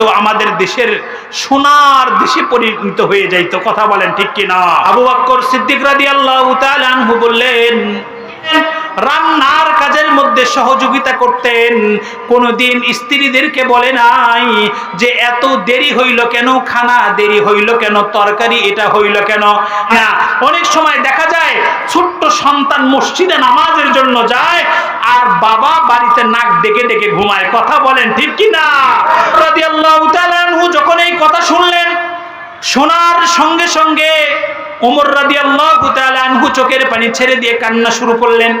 আমাদের দেশের সোনার দেশে পরিণত হয়ে যাইতো কথা বলেন ঠিক কিনা? আবু বাক্কর সিদ্দিক রাদি আল্লাহ বললেন রান্নার কাজের মধ্যে সহযোগিতা করতেন। কোনদিন স্ত্রীদেরকে বলে নাই যে, এত দেরি হইল কেন? খানা দেরি হইল কেন? তরকারি এটা হইল কেন? না, অনেক সময় দেখা যায়, ছোট্ট সন্তান মসজিদে নামাজের জন্য যায় আর বাবা বাড়িতে নাক ডেকে ডেকে ঘুমায়। কথা বলেন, ঠিক কি না? যখন এই কথা শুনলেন, শোনার সঙ্গে সঙ্গে ওমর রাদিয়াল্লাহু তাআলা আনহু চোখের পানি ছেড়ে দিয়ে কান্না শুরু করলেন।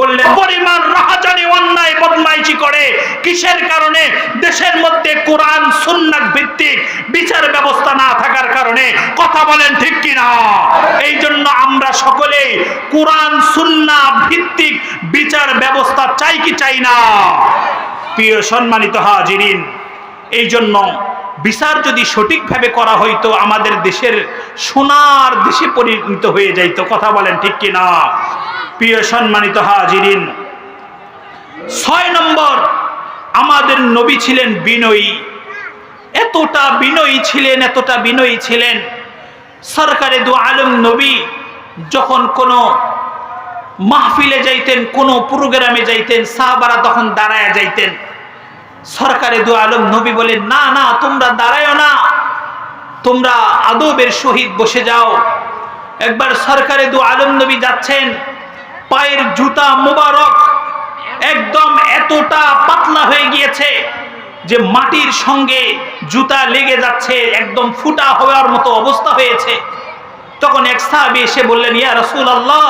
বললেন পরিমাণ রাহাজানি, অন্যায়, বদমাইশি করে। কিসের কারণে? দেশের মধ্যে কোরআন, সুন্নাত ভিত্তিক বিচার ব্যবস্থা না থাকার কারণে। কথা বলেন ঠিক এই জন্য আমরা সকলেই কোরআন ভিত্তিক বিচার ব্যবস্থা চাই কি চাই না? প্রিয় সম্মানিত হাজিরিন, এই জন্য বিচার যদি সঠিকভাবে করা হইতো, আমাদের দেশের সোনার দেশে পরিণত হয়ে যাইতো। কথা বলেন ঠিক কি না প্রিয় সম্মানিত হাজিরিন, ছয় নম্বর, আমাদের নবী ছিলেন বিনয়ী। এতটা বিনয়ী ছিলেন, এতটা বিনয়ী ছিলেন। সরকারে দু আলম নবী যখন কোনো মাহফিলে যাইতেন, কোনো প্রোগ্রামে যাইতেন, সাহাবারা তখন দাঁড়ায় যাইতেন। সরকারে দু আলম নবী বলেন, না না, তোমরা দাঁড়ায় না। তোমরা আদবের সহিত বসে যাও। একবার সরকারে দু আলম নবী যাচ্ছেন পায়ের জুতা মোবারক একদম এতটা পাতলা হয়ে গিয়েছে যে মাটির সঙ্গে জুতা লেগে যাচ্ছে, একদম ফুটা হওয়ার মতো অবস্থা হয়েছে। তখন এক সাহাবি এসে বললেন, ইয়া রসুল আল্লাহ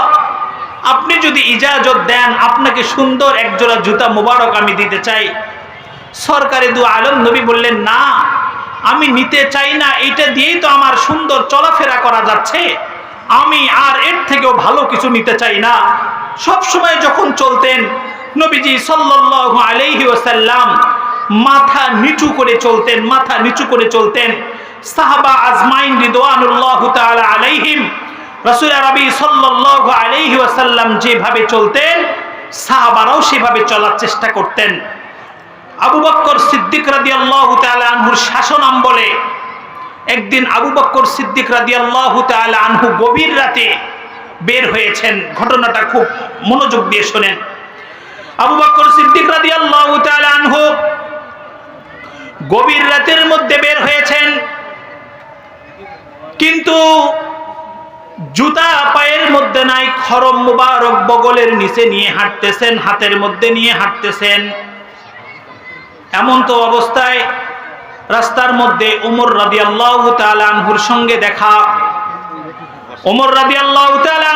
আপনি যদি ইজাজত দেন, আপনাকে সুন্দর একজোড়া জুতা মোবারক আমি দিতে চাই। সরকারে দু আলম নবী বললেন, না, আমি নিতে চাই না এটা দিয়েই তো আমার সুন্দর চলাফেরা করা যাচ্ছে। আমি আর এর থেকেও ভালো কিছু নিতে চাই না। সব সময় যখন চলতেন, নবীজি সাল্লাল্লাহু আলাইহি ওয়াসাল্লাম মাথা নিচু করে চলতেন, মাথা নিচু করে চলতেন। সাহাবা আজমাইন রিদওয়ানুল্লাহ তাআলা আলাইহিম, রাসূল আরবি সাল্লাল্লাহু আলাইহি ওয়াসাল্লাম যেভাবে চলতেন, সাহাবারাও সেভাবে চলার চেষ্টা করতেন। আবু বক্কর সিদ্দিক রাদিয়াল্লাহু তাআলা আনহুর শাসন আমবলে একদিন আবু বক্কর সিদ্দিক রাদিয়াল্লাহু তাআলা আনহু গভীর রাতে বের হয়েছেন। ঘটনাটা খুব মনোযোগ দিয়ে শোনেন। আবু বক্কর সিদ্দিক রাদিয়াল্লাহু তাআলা আনহু গভীর রাতের মধ্যে বের হয়েছেন। কিন্তু জুতা পায়ের মধ্যে নাই, খরম মুবারক বগলের নিচে নিয়ে হাঁটতেছেন, হাতের মধ্যে নিয়ে হাঁটতেছেন। এমন তো অবস্থায় রাস্তার মধ্যে উমর রাদি আল্লাহ আনহুর সঙ্গে দেখা। ওমর রাদি আল্লাহ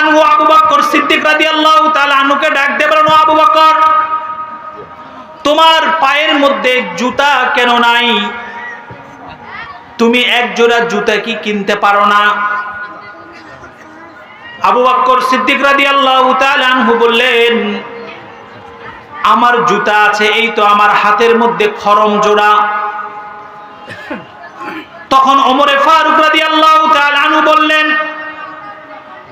আনহু, আবু বক্কর সিদ্দিক রাদি আল্লাহ আনহুকে ডাক দেবেন আবু বক্কর তোমার পায়ের মধ্যে জুতা কেন নাই? তুমি এক জোড়া জুতা কি কিনতে পারো না? আবু বক্কর সিদ্দিক রাদি আল্লাহ আনহু বললেন, আমার জুতা আছে, এই তো আমার হাতের মধ্যে খরম জোড়া। তখন ওমরে ফারুক রাদি আল্লাহ আনহু বললেন,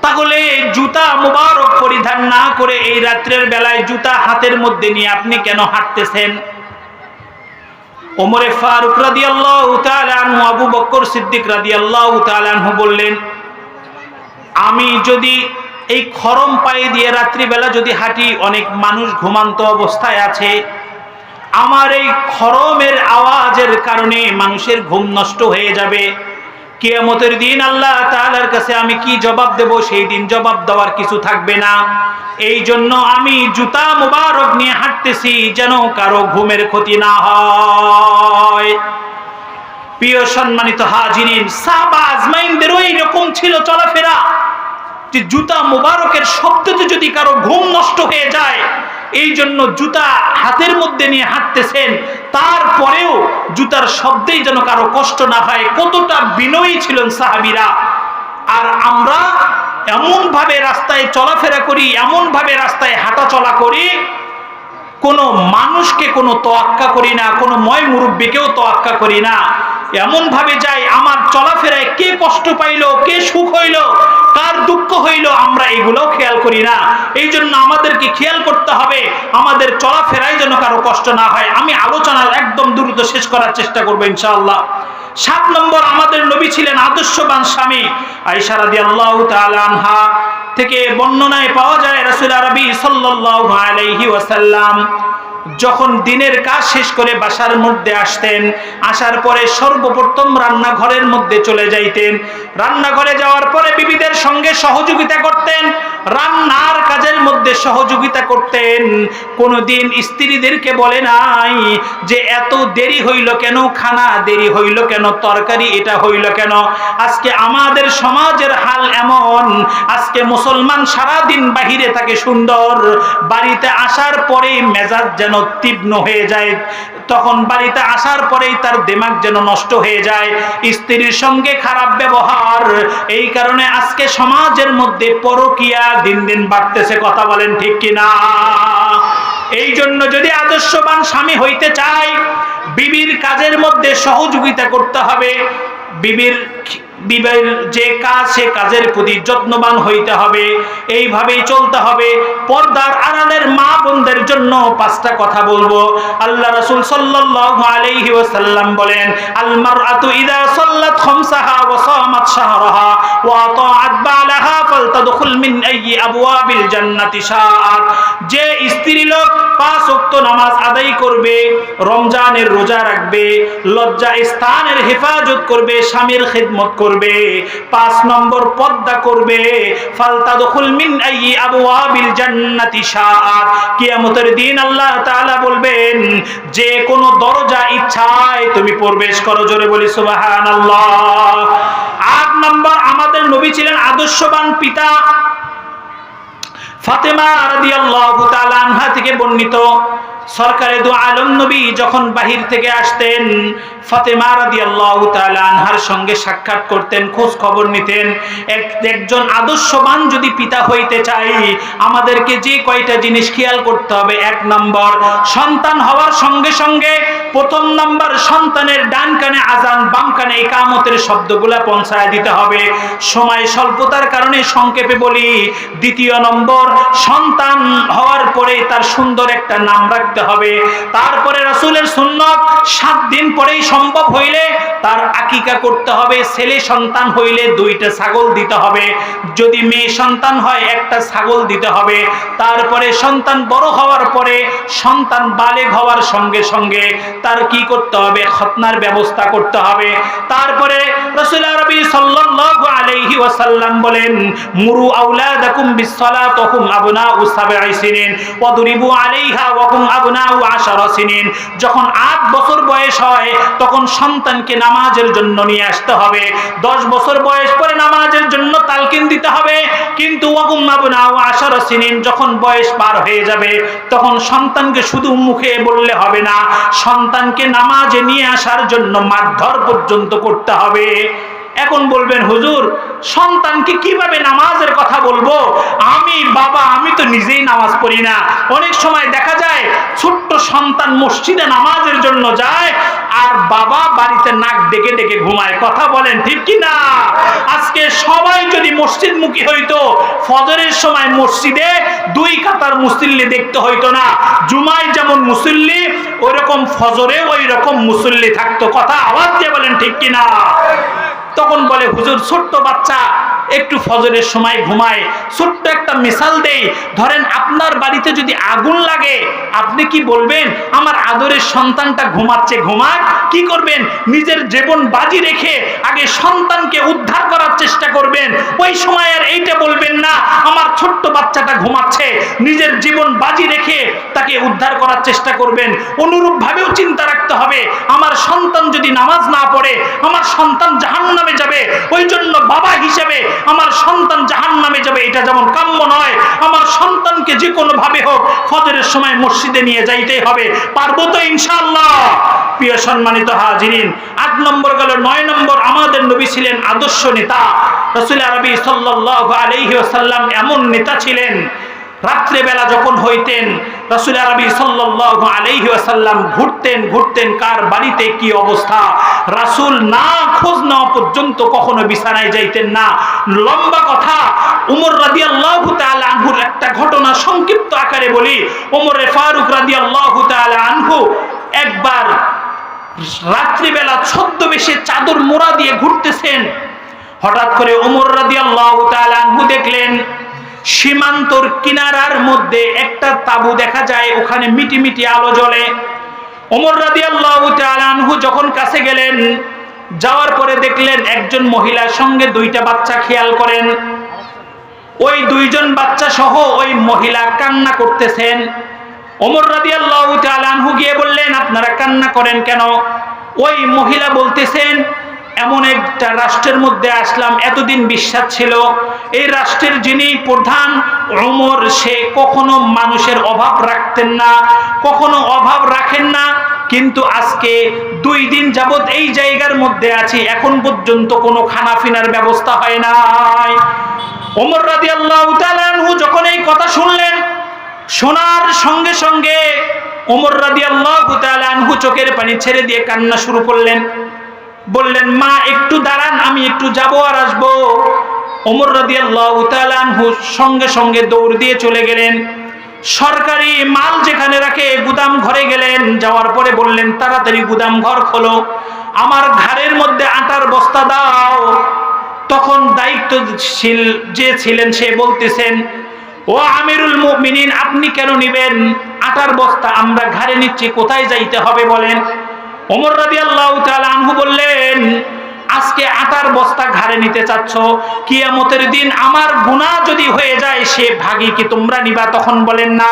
তাহলে জুতা মুবারক পরিধান না করে এই রাত্রের বেলায় জুতা হাতের মধ্যে নিয়ে আপনি কেন হাঁটতেছেন? ওমরে ফারুক রাদি আল্লাহ আনহু, আবু বকর সিদ্দিক রাদি আল্লাহ আনহু বললেন, আমি যদি এই খরম পায়ে দিয়ে রাত্রিবেলা যদি হাঁটি, অনেক মানুষ ঘুমান্ত অবস্থায় আছে আমার এই খরমের আওয়াজের কারণে মানুষের ঘুম নষ্ট হয়ে যাবে। কেয়ামতের দিন আল্লাহ তাআলার কাছে আমি কি জবাব দেব সেই দিন জবাব দেওয়ার কিছু থাকবে না। এই জন্য আমি জুতা মুবারক নিয়ে হাঁটতেছি যেন কারও ঘুমের ক্ষতি না হয়। প্রিয় সম্মানিত হাজিরিন, সাহাবা আজমাইনদেরও এইরকম ছিল চলাফেরা যে জুতা মুবারকের শব্দতে যদি কারও ঘুম নষ্ট হয়ে যায় এই জন্য জুতা হাতের মধ্যে নিয়ে হাঁটতেছেন, তারপরেও জুতার শব্দেই যেন কারও কষ্ট না হয়। কতটা বিনয়ী ছিলেন সাহাবিরা। আর আমরা এমন ভাবে রাস্তায় চলাফেরা করি এমন ভাবে রাস্তায় হাঁটা চলা করি, কোনো মানুষকে কোনো তোয়াক্কা করি না, কোনো ময় মুরব্বীকেও তোয়াক্কা করি না। এমন ভাবে যাই আমার চলাফেরায় কে কষ্ট পাইলো, কে সুখ হইল, কার দুঃখ হইল, আমরা এগুলোও খেয়াল করি না। এই জন্য আমাদেরকে খেয়াল করতে হবে, আমাদের চলাফেরায় যেন কারও কষ্ট না হয়। আমি আলোচনা একদম দ্রুত শেষ করার চেষ্টা করব ইনশাআল্লাহ। সাত নম্বর, আমাদের নবী ছিলেন আদর্শবান স্বামী। আইসা রাদিয়াল্লাহু তাআলা আনহা থেকে বর্ণনায় পাওয়া যায়, রাসূল আরবি সাল্লাল্লাহু আলাইহি ওয়াসাল্লাম যখন দিনের কাজ শেষ করে বাসার মধ্যে আসতেন, আসার পরে সর্বপ্রথম রান্নাঘরের মধ্যে চলে যাইতেন। রান্নাঘরে যাওয়ার পরে বিবিদের সঙ্গে সহযোগিতা করতেন, রান্নার কাজের মধ্যে সহযোগিতা করতেন। কোনোদিন স্ত্রীদেরকে বলে নাই যে, এত দেরি হইল কেন? খানা দেরি হইল কেন? তরকারি এটা হইল কেন? আজকে আমাদের সমাজের হাল এমন। আজকে মুসলমান সারা দিন বাহিরে থাকে সুন্দর। বাড়িতে আসার পরেই মেজাজ যেন তীক্ষ্ণ হয়ে যায়। তখন বাড়িতে আসার পরেই তার দিমাগ যেন নষ্ট হয়ে যায়। স্ত্রীর সঙ্গে খারাপ ব্যবহার, এই কারণে আজকে সমাজের মধ্যে পরকিয়া দিন দিন বাড়তেছে, কথা বলেন ঠিক কিনা? এই জন্য যদি আদর্শবান স্বামী হইতে চায়, বিবির কাজের মধ্যে সহযোগিতা করতে হবে। বিবির বিবের যে কাজ, সে কাজের প্রতি যত্নবান হইতে হবে। এইভাবেই চলতে হবে। পর্দার আড়ালের মা বোনদের জন্য পাঁচটা কথা বলব। আল্লাহ রাসূল সাল্লাল্লাহু আলাইহি ওয়াসাল্লাম বলেন, আল মারআতু ইদা সাল্লাত খামসাহা ওয়া ফালতাদখুল আবওয়াবিল জান্নাতি যে স্ত্রী লোক পাঁচ নামাজ আদায় করবে, রমজানের রোজা রাখবে, লজ্জা স্থানের হেফাজত করবে, স্বামীর করবে, পাঁচ নম্বর পদ্মা করবে ফালতা দখুল মিন আইয়ি আবওয়াবিল জান্নাতি শাআত কিয়ামতের দিন আল্লাহ তাআলা বলবেন, যে কোন দরজা ইচ্ছায় তুমি প্রবেশ করো। জোরে বলি, সুবহানাল্লাহ। আট নম্বর আমাদের নবী ছিলেন আদর্শবান পিতা ফাতেমা রাদিয়াল্লাহু তাআলা আনহা থেকে বর্ণিত। সরকারে দু আলম নবী যখন বাহির থেকে আসতেন, ফাতেমা রাদিয়াল্লাহু তাআলা আনহার সঙ্গে সাক্ষাৎ করতেন, খোঁজ খবর নিতেন। এক, একজন আদর্শবান যদি পিতা হইতে চাই, আমাদেরকে যে কয়টা জিনিস খেয়াল করতে হবে। এক নম্বর, সন্তান হওয়ার সঙ্গে সঙ্গে প্রথম নম্বর, সন্তানের ডান কানে আজান, বাম কানে একামতের শব্দগুলা পৌঁছায় দিতে হবে। সময় স্বল্পতার কারণে সংক্ষেপে বলি, দ্বিতীয় নম্বর, সন্তান হওয়ার পরে তার সুন্দর একটা নাম রাখতে হবে। তারপরে রাসূলের সুন্নত সাত দিন পরেই সম্ভব হইলে তার আকিকা করতে হবে। ছেলে সন্তান হইলে দুইটা ছাগল দিতে হবে। যদি মেয়ে সন্তান হয়, একটা ছাগল দিতে হবে। তারপরে সন্তান বড় হওয়ার পরে সন্তান বালেগ হওয়ার সঙ্গে সঙ্গে তার কি করতে হবে? খতনার ব্যবস্থা করতে হবে। তারপরে রাসূল আরবি সাল্লাল্লাহু আলাইহি ওয়াসাল্লাম বলেন, মুরু আওলাদাকুম বিসসালাত ওয়া হুম আবনাউ সাবঈ সিনিন ওয়াদরিবু আলাইহা ওয়া হুম আবনাউ আশারা যখন 8 বছর বয়স হয়, তখন সন্তানকে নামাজের জন্য নিয়ে আসতে হবে। 10 বছর বয়স পরে নামাজের জন্য তালকিন দিতে হবে। কিন্তু যখন বয়স পার হয়ে যাবে, তখন সন্তানকে শুধু মুখে বললে হবে না, সন্তানকে নামাজে নিয়ে আসার জন্য মারধর পর্যন্ত করতে হবে। এখন বলবেন, হুজুর, সন্তানকে কীভাবে নামাজের কথা বলব? আমি, বাবা, আমি তো নিজেই নামাজ পড়ি না। অনেক সময় দেখা যায়, ছোট্ট সন্তান মসজিদে নামাজের জন্য যায়, আর বাবা বাড়িতে নাক ডেকে ডেকে ঘুমায়। কথা বলেন, ঠিক কি না? আজকে সবাই যদি মসজিদ মুখী হইতো, ফজরের সময় মসজিদে দুই কাতার মুসল্লি দেখতে হইতো না। জুমায় যেমন মুসল্লি ওই রকম ফজরে ওই রকম মুসল্লি থাকতো। কথা আওয়াজ দিয়ে বলেন, ঠিক কি না? তখন বলে হুজুর ছোট্ট বাচ্চা একটু ফজরের সময় ঘুমায়। ছোট্ট একটা মিসাল দেই। ধরেন আপনার বাড়িতে যদি আগুন লাগে, আপনি কি বলবেন, আমার আদরের সন্তানটা ঘুমাচ্ছে, ঘুমাক। কি করবেন? নিজের জীবন বাজি রেখে আগে সন্তানকে উদ্ধার করার চেষ্টা করবেন। ওই সময় আর এইটা বলবেন না, আমার ছোট্ট বাচ্চাটা ঘুমাচ্ছে। নিজের জীবন বাজি রেখে তাকে উদ্ধার করার চেষ্টা করবেন। অনুরূপ ভাবেও চিন্তা রাখতে হবে, আমার সন্তান যদি নামাজ না পড়ে, আমার সন্তান জাহান নামে যাবে। ওই জন্য বাবা হিসেবে আমার সন্তান জাহান নামে যাবে, এটা যেমন কাম্য নয়। আমার সন্তানকে যে কোনো ভাবে হোক ফজরের সময় মসজিদে নিয়ে যাইতে হবে। পারব তো ইনশাআল্লাহ। প্রিয় সম্মানিত হাজিরিন, আট নম্বর গেল, নয় নম্বর আমাদের নবী ছিলেন আদর্শ নেতা। রসুল আরবি সাল্লাহ ওয়াসাল্লাম এমন নেতা ছিলেন রাত্রেবেলা যখন হইতেন, রসুল আরবি সাল্লাল্লাহু আলাইহি ওয়াসাল্লাম ঘুরতেন ঘুরতেন, কার বাড়িতে কি অবস্থা? রাসূল না খোঁজ নেওয়া পর্যন্ত কখনো বিছানায় যাইতেন না। লম্বা কথা, উমর রাদিয়াল্লাহু তাআলা আনহুর একটা ঘটনা সংক্ষিপ্ত আকারে বলি। ওমর ফারুক রাদিয়াল্লাহু তাআলা আনহু একবার রাত্রিবেলা ছদ্মবেশে চাদর মোড়া দিয়ে ঘুরতেছেন। হঠাৎ করে ওমর রাদিয়াল্লাহু তাআলা আনহু দেখলেন সীমান্তর কিনারার মধ্যে একটা তাবু দেখা যায়, ওখানে মিটি মিটি আলো জ্বলে। রাদিয়াল্লাহু তাআলা আনহু যখন কাছে গেলেন, যাওয়ার পরে দেখলেন একজন মহিলার সঙ্গে দুইটা বাচ্চা খেয়াল করেন। ওই দুইজন বাচ্চা সহ ওই মহিলা কান্না করতেছেন। রাদিয়াল্লাহু তাআলা আনহু গিয়ে বললেন, আপনারা কান্না করেন কেন? ওই মহিলা বলতেছেন এমন একটা রাষ্ট্রের মধ্যে আসলাম, এতদিন বিশ্বাস ছিল। এই রাষ্ট্রের যিনি প্রধান, ওমর, সে কখনো মানুষের অভাব রাখতেন না, কখনো অভাব রাখেন না, কিন্তু আজকে দুই দিন যাবৎ এই জায়গার মধ্যে আছি, এখন পর্যন্ত কোনো খানা পিনার ব্যবস্থা হয় নাই। ওমর তাআলা আনহু যখন এই কথা শুনলেন, শোনার সঙ্গে সঙ্গে ওমর তাআলা আনহু চোখের পানি ছেড়ে দিয়ে কান্না শুরু করলেন। বললেন, মা, একটু দাঁড়ান, আমি একটু যাব আর আসব। ওমর রাদিয়াল্লাহু সঙ্গে সঙ্গে দৌড় দিয়ে চলে গেলেন। সরকারি মাল যেখানে রাখে, গুদাম ঘরে গেলেন। যাওয়ার পরে বললেন, তাড়াতাড়ি গুদাম ঘর খোলো, আমার ঘাড়ের মধ্যে আটার বস্তা দাও। তখন দায়িত্বশীল যে ছিলেন, সে বলতেছেন, ও আমিরুল মুমিনিন, আপনি কেন নিবেন? আটার বস্তা আমরা ঘাড়ে নিচ্ছি, কোথায় যাইতে হবে বলেন? ওমর রাদিয়াল্লাহু আল্লাহ আনহু বললেন আজকে আটার বস্তা ঘাড়ে নিতে চাচ্ছ, কিয়ামতের দিন আমার গুনাহ যদি হয়ে যায়, সে ভাগি কি তোমরা নিবা? তখন বলেন না।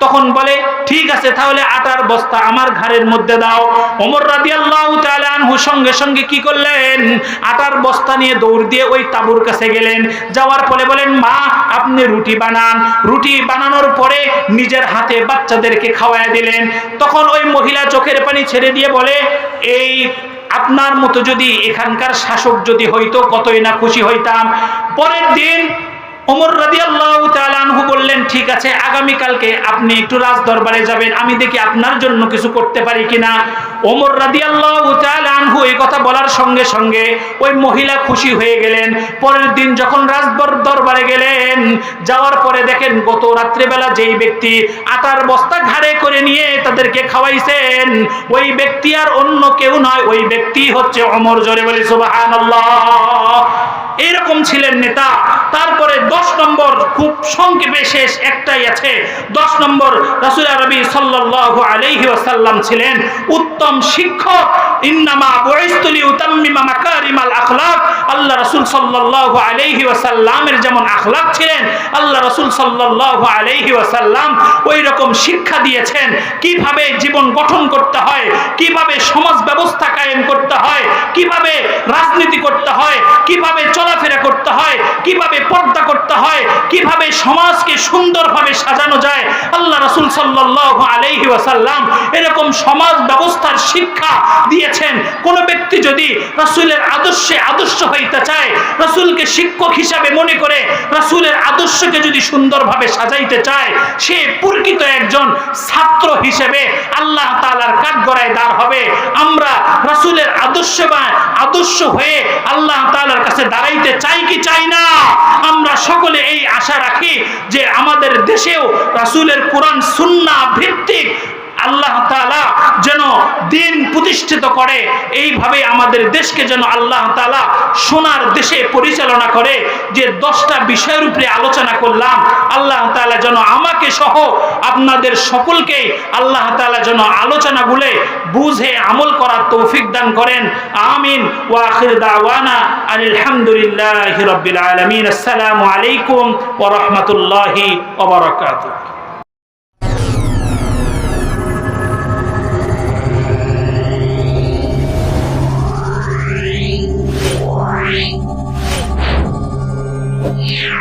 তখন বলে, ঠিক আছে, তাহলে আটার বস্তা আমার ঘাড়ের মধ্যে দাও। ওমর রাদিয়াল্লাহু তাআলা আনহু সঙ্গে সঙ্গে কি করলেন? আটার বস্তা নিয়ে দৌড় দিয়ে ওই তাবুর কাছে গেলেন। যাওয়ার পরে বলেন, মা, আপনি রুটি বানান। রুটি বানানোর পরে নিজের হাতে বাচ্চাদেরকে খাওয়ায় দিলেন। তখন ওই মহিলা চোখের পানি ছেড়ে দিয়ে বলে, এই আপনার মতো যদি এখানকার শাসক যদি হইতো কতই না খুশি হইতাম। পরের দিন ওমর রাদিয়াল্লাহু তাআলা আনহু বললেন, ঠিক আছে আগামী কালকে আপনি একটু রাজ দরবারে যাবেন। আমি দেখি আপনার জন্য কিছু করতে পারি কিনা? ওমর রাদিয়াল্লাহু তাআলা আনহু এই কথা বলার সঙ্গে সঙ্গে ওই মহিলা খুশি হয়ে গেলেন। পরের দিন যখন রাজ দরবারে গেলেন, যাওয়ার পরে দেখেন গত রাত্রিবেলা যেই ব্যক্তি আটার বস্তা ঘাড়ে করে নিয়ে তাদেরকে খাওয়াইছেন, ওই ব্যক্তি আর অন্য কেউ নয়, ওই ব্যক্তি হচ্ছে অমর জোরে বলি, সুবহানাল্লাহ! এইরকম ছিলেন নেতা। তারপরে দশ নম্বর খুব সংক্ষেপে শেষ একটাই আছে। দশ নম্বর রাসুল আরবি সাল্লাল্লাহু আলাইহি ওয়াসাল্লাম ছিলেন উত্তম শিক্ষক। ইন্নামা বুইস্তুলি উতাম্মিমা মাকারিমাল আখলাক। আল্লাহ রাসূল সাল্লাল্লাহু আলাইহি ওয়াসাল্লামের যেমন আখলাক ছিলেন, আল্লাহ রসুল সাল্লাল্লাহু আলাইহি ওয়াসাল্লাম ওই রকম শিক্ষা দিয়েছেন। কীভাবে জীবন গঠন করতে হয়, কীভাবে সমাজ ব্যবস্থা কায়েম করতে হয়, কীভাবে রাজনীতি করতে হয়, কীভাবে হয় কীভাবে পর্দা করতে হয়, কীভাবে সমাজকে সুন্দরভাবে সাজানো যায়, আল্লাহ রাসূল সাল্লাল্লাহু আলাইহি ওয়াসাল্লাম এরকম সমাজ ব্যবস্থার শিক্ষা দিয়েছেন। কোন ব্যক্তি যদি রাসূলের আদর্শে আদর্শ হইতে চায়, রাসূলকে শিক্ষক হিসাবে মনে করে রাসূলের আদর্শকে যদি সুন্দরভাবে সাজাইতে চায়, সে প্রকৃত একজন ছাত্র হিসেবে আল্লাহ তাআলার কাঠগড়ায় দাঁড় হবে। আমরা রাসূলের আদর্শ বা আদর্শ হয়ে আল্লাহ তাআলার কাছে দাঁড়াইতে চাই কি চাই না? আমরা সকলে এই আশা রাখি যে আমাদের দেশেও রাসুলের কোরআন সুন্না ভিত্তিক আল্লাহ তাআলা যেন দিন প্রতিষ্ঠিত করে, এইভাবে আমাদের দেশকে যেন আল্লাহ তাআলা সোনার দেশে পরিচালনা করে, যে দশটা বিষয়ের উপরে আলোচনা করলাম, আল্লাহ তাআলা যেন আমাকে সহ আপনাদের সকলকে আল্লাহ তাআলা যেন আলোচনাগুলো বুঝে আমল করার তৌফিক দান করেন। আমিন। ওয়া আখির দাওয়ানা আলহামদুলিল্লাহি আলামিন। আসসালামু আলাইকুম ওয়া রাহমাতুল্লাহি ওয়া বারাকাতুহু। Yeah.